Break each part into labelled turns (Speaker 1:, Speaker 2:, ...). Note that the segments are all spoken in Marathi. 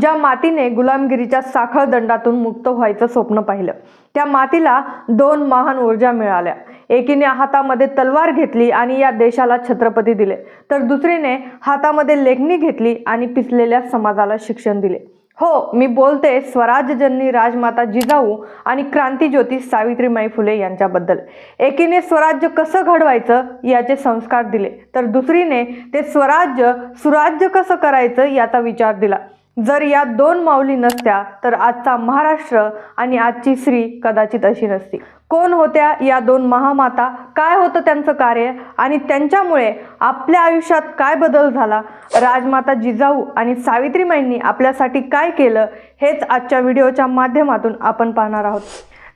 Speaker 1: ज्या मातीने गुलामगिरीच्या साखळ दंडातून मुक्त व्हायचं स्वप्न पाहिलं त्या मातीला दोन महान ऊर्जा मिळाल्या. एकीने हातामध्ये तलवार घेतली आणि या देशाला छत्रपती दिले तर दुसरीने हातामध्ये लेखणी घेतली आणि पिसलेल्या समाजाला शिक्षण दिले. हो मी बोलते स्वराज्यजननी राजमाता जिजाऊ आणि क्रांतीज्योती सावित्रीमाई फुले यांच्याबद्दल. एकीने स्वराज्य कसं घडवायचं याचे संस्कार दिले तर दुसरीने ते स्वराज्य सुराज्य कसं करायचं याचा विचार दिला. जर या दोन माऊली नसत्या तर आजचा महाराष्ट्र आणि आजची स्त्री कदाचित अशी नसती. कोण होत्या या दोन महामाता? काय होतं त्यांचं कार्य? आणि त्यांच्यामुळे आपल्या आयुष्यात काय बदल झाला? राजमाता जिजाऊ आणि सावित्रीमाईंनी आपल्यासाठी काय केलं? हेच आजच्या व्हिडिओच्या माध्यमातून आपण पाहणार आहोत.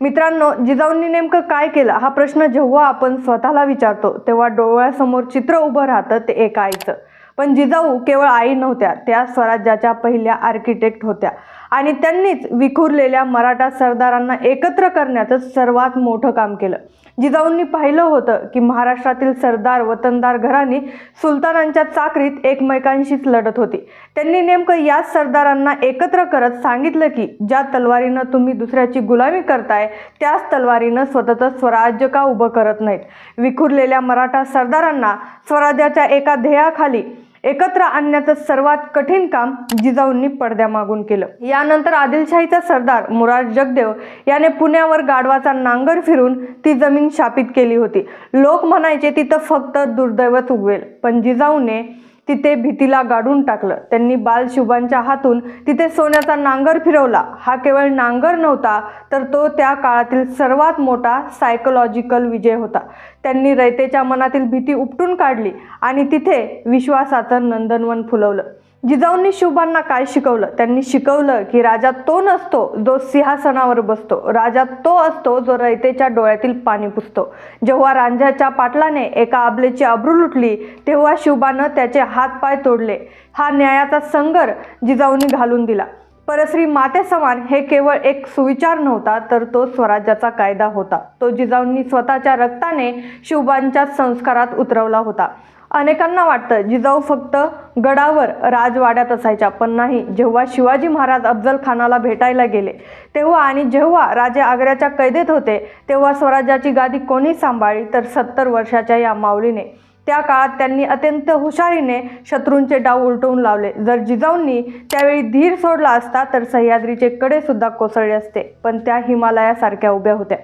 Speaker 1: मित्रांनो जिजाऊंनी नेमकं काय केलं? हा प्रश्न जेव्हा आपण स्वतःला विचारतो तेव्हा डोळ्यासमोर चित्र उभं राहतं ते ऐकायचं. आईचं पण जिजाऊ केवळ आई नव्हत्या त्या स्वराज्याच्या पहिल्या आर्किटेक्ट होत्या. आणि त्यांनीच विखुरलेल्या मराठा सरदारांना एकत्र करण्याचं सर्वात मोठं काम केलं. जिजाऊंनी पाहिलं होतं की महाराष्ट्रातील सरदार वतनदार घराणी सुलतानांच्या चाकरीत एकमेकांशीच लढत होती. त्यांनी नेमकं याच सरदारांना एकत्र करत सांगितलं की ज्या तलवारीनं तुम्ही दुसऱ्याची गुलामी करताय त्याच तलवारीनं स्वतःचं स्वराज्य का उभं करत नाहीत? विखुरलेल्या मराठा सरदारांना स्वराज्याच्या एका ध्येयाखाली एकत्र आणण्याचं सर्वात कठीण काम जिजाऊंनी पडद्यामागून केलं. यानंतर आदिलशाहीचा सरदार मुरार जगदेव याने पुण्यावर गाढवाचा नांगर फिरून ती जमीन शापित केली होती. लोक म्हणायचे तिथं फक्त दुर्दैवच उगवेल. पण जिजाऊने तिथे भीतीला गाडून टाकलं. त्यांनी बालशुभांच्या हातून तिथे सोन्याचा नांगर फिरवला. हा केवळ नांगर नव्हता तर तो त्या काळातील सर्वात मोठा सायकोलॉजिकल विजय होता. त्यांनी रयतेच्या मनातील भीती उपटून काढली आणि तिथे विश्वासाचं नंदनवन फुलवलं. जिजाऊंनी शुभांना काय शिकवलं? त्यांनी शिकवलं की राजा तो नसतो जो सिंहासनावर बसतो. राजा तो असतो जो रयतेच्या डोळ्यातील पाणी पुसतो. जेव्हा रांझ्याच्या पाटलाने एका आबलेची अब्रू लुटली तेव्हा शिवबानं त्याचे हातपाय तोडले. हा न्यायाचा संगर जिजाऊंनी घालून दिला. परश्री मातेसमान हे केवळ एक सुविचार नव्हता तर तो स्वराज्याचा कायदा होता. तो जिजाऊंनी स्वतःच्या रक्ताने शिवबांच्या संस्कारात उतरवला होता. अनेकांना वाटतं जिजाऊ फक्त गडावर राजवाड्यात असायच्या पण नाही. जेव्हा शिवाजी महाराज अफजल खानाला भेटायला गेले तेव्हा आणि जेव्हा राजे आग्र्याच्या कैदेत होते तेव्हा स्वराज्याची गादी कोणी सांभाळली? तर सत्तर वर्षाच्या या माऊलीने. त्या काळात त्यांनी अत्यंत हुशारीने शत्रूंचे डाव उलटवून लावले. जर जिजाऊंनी त्यावेळी धीर सोडला असता तर सह्याद्रीचे कडे सुद्धा कोसळले असते पण त्या हिमालयासारख्या उभ्या होत्या.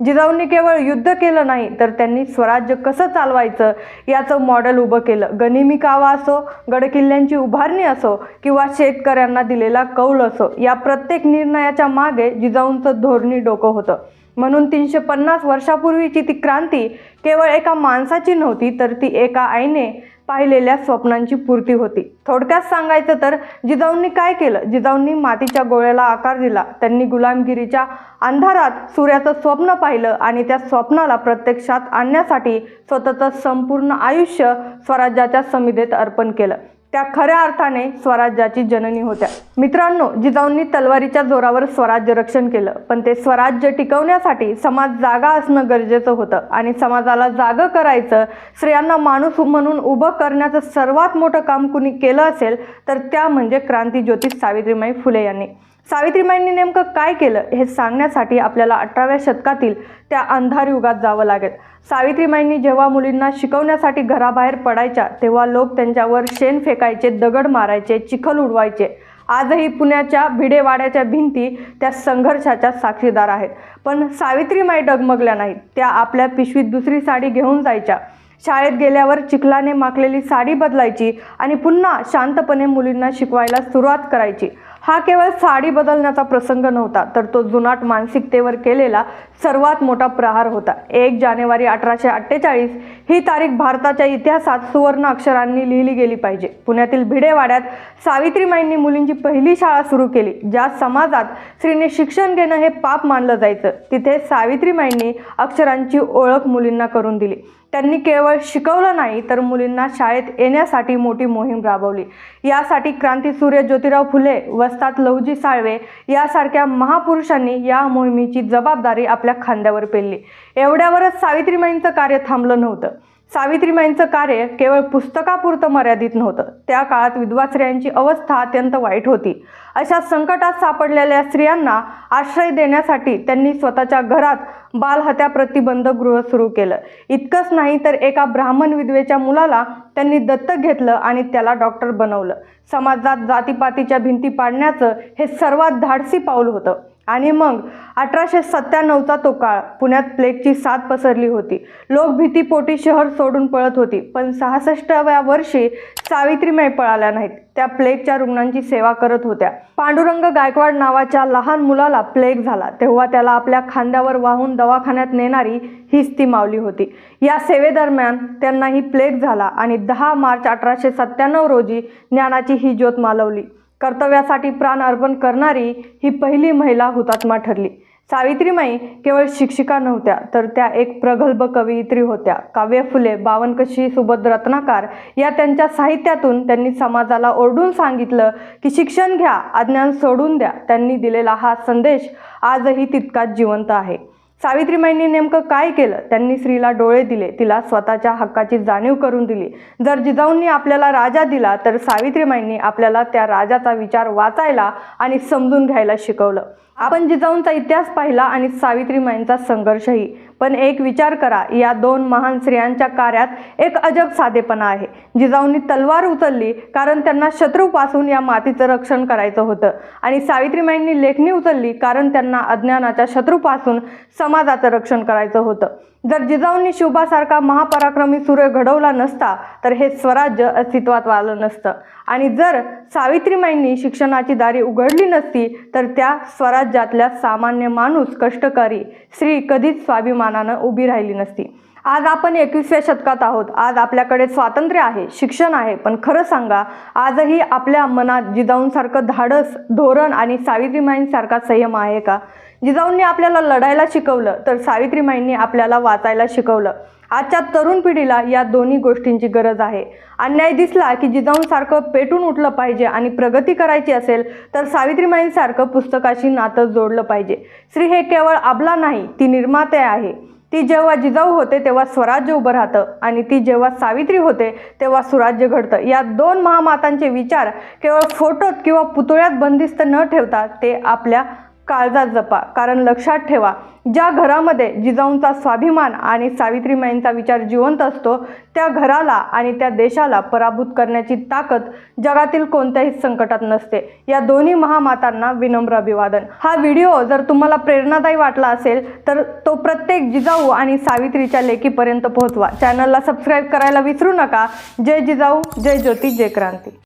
Speaker 1: जिजाऊंनी केवळ युद्ध केलं नाही तर त्यांनी स्वराज्य कसं चालवायचं? याचं मॉडेल उभं केलं. गनिमी कावा असो गडकिल्ल्यांची उभारणी असो किंवा शेतकऱ्यांना दिलेला कौल असो या प्रत्येक निर्णयाच्या मागे जिजाऊंचं धोरणी डोकं होतं. म्हणून तीनशे पन्नास वर्षापूर्वीची ती क्रांती केवळ एका माणसाची नव्हती तर ती एका आईने पाहिलेल्या स्वप्नांची पूर्ती होती. थोडक्यात सांगायचं तर जिजाऊंनी काय केलं? जिजाऊंनी मातीच्या गोळ्याला आकार दिला. त्यांनी गुलामगिरीच्या अंधारात सूर्याचं स्वप्न पाहिलं आणि त्या स्वप्नाला प्रत्यक्षात आणण्यासाठी स्वतःचं संपूर्ण आयुष्य स्वराज्याच्या समितीत अर्पण केलं. त्या खऱ्या अर्थाने स्वराज्याची जननी होत्या. मित्रांनो जिजाऊंनी तलवारीच्या जोरावर स्वराज्य रक्षण केलं. पण ते स्वराज्य टिकवण्यासाठी समाज जागा असणं गरजेचं होतं आणि समाजाला जागं करायचं स्त्रियांना माणूस म्हणून उभं करण्याचं सर्वात मोठं काम कुणी केलं असेल तर त्या म्हणजे क्रांतीज्योती सावित्रीमाई फुले यांनी. सावित्रीबाईंनी नेमकं काय केलं हे सांगण्यासाठी आपल्याला अठराव्या शतकातील त्या अंधार युगात जावं लागेल. सावित्रीबाईंनी जेव्हा मुलींना शिकवण्यासाठी घराबाहेर पडायच्या तेव्हा लोक त्यांच्यावर शेण फेकायचे दगड मारायचे चिखल उडवायचे. आजही पुण्याच्या भिडेवाड्याच्या भिंती त्या संघर्षाच्या साक्षीदार आहेत. पण सावित्रीमाई डगमगल्या नाहीत. त्या आपल्या पिशवीत दुसरी साडी घेऊन जायच्या. शाळेत गेल्यावर चिखलाने माखलेली साडी बदलायची आणि पुन्हा शांतपणे मुलींना शिकवायला सुरुवात करायची. हा केवळ साडी बदलण्याचा प्रसंग नव्हता तर तो जुनाट मानसिकतेवर केलेला सर्वात मोठा प्रहार होता. एक जानेवारी अठराशे अठ्ठेचाळीस ही तारीख भारताच्या इतिहासात सुवर्ण अक्षरांनी लिहिली गेली पाहिजे. पुण्यातील भिडेवाड्यात सावित्रीमाईंनी मुलींची पहिली शाळा सुरू केली ज्या समाजात स्त्रीने शिक्षण घेणं हे पाप मानलं जायचं. तिथे सावित्रीमाईंनी अक्षरांची ओळख मुलींना करून दिली. त्यांनी केवळ शिकवलं नाही तर मुलींना शाळेत येण्यासाठी मोठी मोहीम राबवली. यासाठी क्रांतीसूर्य ज्योतिराव फुले वस्तात लवजी साळवे यासारख्या महापुरुषांनी या मोहिमेची जबाबदारी आपल्या खांद्यावर पेलली. एवढ्यावरच सावित्रीमाईंचं कार्य थांबलं नव्हतं. सावित्रीमाईंचं कार्य केवळ पुस्तकापुरतं मर्यादित नव्हतं. त्या काळात विधवा स्त्रियांची अवस्था अत्यंत वाईट होती. अशा संकटात सापडलेल्या स्त्रियांना आश्रय देण्यासाठी त्यांनी स्वतःच्या घरात बालहत्या प्रतिबंध गृह सुरू केलं. इतकंच नाही तर एका ब्राह्मण विधवेच्या मुलाला त्यांनी दत्तक घेतलं आणि त्याला डॉक्टर बनवलं. समाजात जातीपातीच्या भिंती पाडण्याचं हे सर्वात धाडसी पाऊल होतं. आणि मग अठराशे सत्त्याण्णवचा तो काळ पुण्यात प्लेगची साथ पसरली होती. लोक भीतीपोटी शहर सोडून पळत होती. पण सहासष्टाव्या वर्षी सावित्रीमाई पळाल्या नाहीत. त्या प्लेगच्या रुग्णांची सेवा करत होत्या. पांडुरंग गायकवाड नावाच्या लहान मुलाला प्लेग झाला. तेव्हा त्याला आपल्या खांद्यावर वाहून दवाखान्यात नेणारी हीच ती मावली होती. या सेवेदरम्यान त्यांनाही प्लेग झाला आणि दहा मार्च अठराशे सत्त्याण्णव रोजी ज्ञानाची ही ज्योत मालवली. कर्तव्यासाठी प्राण अर्पण करणारी ही पहिली महिला हुतात्मा ठरली. सावित्रीमाई केवळ शिक्षिका नव्हत्या तर त्या एक प्रगल्भ कवयित्री होत्या. काव्य फुले बावनकशी सुबोध रत्नाकार या त्यांच्या साहित्यातून त्यांनी समाजाला ओरडून सांगितलं की शिक्षण घ्या अज्ञान सोडून द्या. त्यांनी दिलेला हा संदेश आजही तितकाच जिवंत आहे. सावित्रीमाईंनी नेमकं काय केलं? त्यांनी स्त्रीला डोळे दिले तिला स्वतःच्या हक्काची जाणीव करून दिली. जर जिजाऊंनी आपल्याला राजा दिला तर सावित्रीमाईंनी आपल्याला त्या राजाचा विचार वाचायला आणि समजून घ्यायला शिकवलं. आपण जिजाऊंचा इतिहास पाहिला आणि सावित्रीमाईंचा संघर्षही. पण एक विचार करा या दोन महान स्त्रियांच्या कार्यात एक अजब साधेपणा आहे. जिजाऊंनी तलवार उचलली कारण त्यांना शत्रूपासून या मातीचं रक्षण करायचं होतं. आणि सावित्रीमाईंनी लेखणी उचलली कारण त्यांना अज्ञानाच्या शत्रूपासून समाजाचं रक्षण करायचं होतं. जर जिजाऊंनी शिवबासारखा महापराक्रमी सूर्य घडवला नसता तर हे स्वराज्य अस्तित्वात आलं नसतं. आणि जर सावित्रीमाईंनी शिक्षणाची दारी उघडली नसती तर त्या स्वराज्यातल्या सामान्य माणूस कष्टकरी स्त्री कधीच स्वाभिमानानं उभी राहिली नसती. आज आपण एकविसव्या शतकात आहोत. आज आपल्याकडे स्वातंत्र्य आहे शिक्षण आहे पण खरं सांगा आजही आपल्या मनात जिजाऊंसारखं धाडस धोरण आणि सावित्रीमाईंसारखा संयम आहे का? जिजाऊंनी आपल्याला लढायला शिकवलं तर सावित्रीमाईंनी आपल्याला वाचायला शिकवलं. आजच्या तरुण पिढीला या दोन्ही गोष्टींची गरज आहे. अन्याय दिसला की जिजाऊंसारखं पेटून उठलं पाहिजे आणि प्रगती करायची असेल तर सावित्रीमाईंसारखं पुस्तकाशी नातं जोडलं पाहिजे. श्री हे केवळ आबला नाही ती निर्माते आहे. ती जेव्हा जिजाऊ होते तेव्हा स्वराज्य उभं राहतं आणि ती जेव्हा सावित्री होते तेव्हा सुराज्य घडतं. या दोन महामातांचे विचार केवळ फोटोत किंवा पुतळ्यात बंदिस्त न ठेवता ते आपल्या काळजात जपा. कारण लक्षात ठेवा ज्या घरामध्ये जिजाऊंचा स्वाभिमान आणि सावित्रीमाईंचा विचार जिवंत असतो त्या घराला आणि त्या देशाला पराभूत करण्याची ताकद जगातील कोणत्याही संकटात नसते. या दोन्ही महामातांना विनम्र अभिवादन. हा व्हिडिओ जर तुम्हाला प्रेरणादायी वाटला असेल तर तो प्रत्येक जिजाऊ आणि सावित्रीच्या लेखीपर्यंत पोहोचवा. चॅनलला सबस्क्राईब करायला विसरू नका. जय जिजाऊ जय ज्योती जय क्रांती.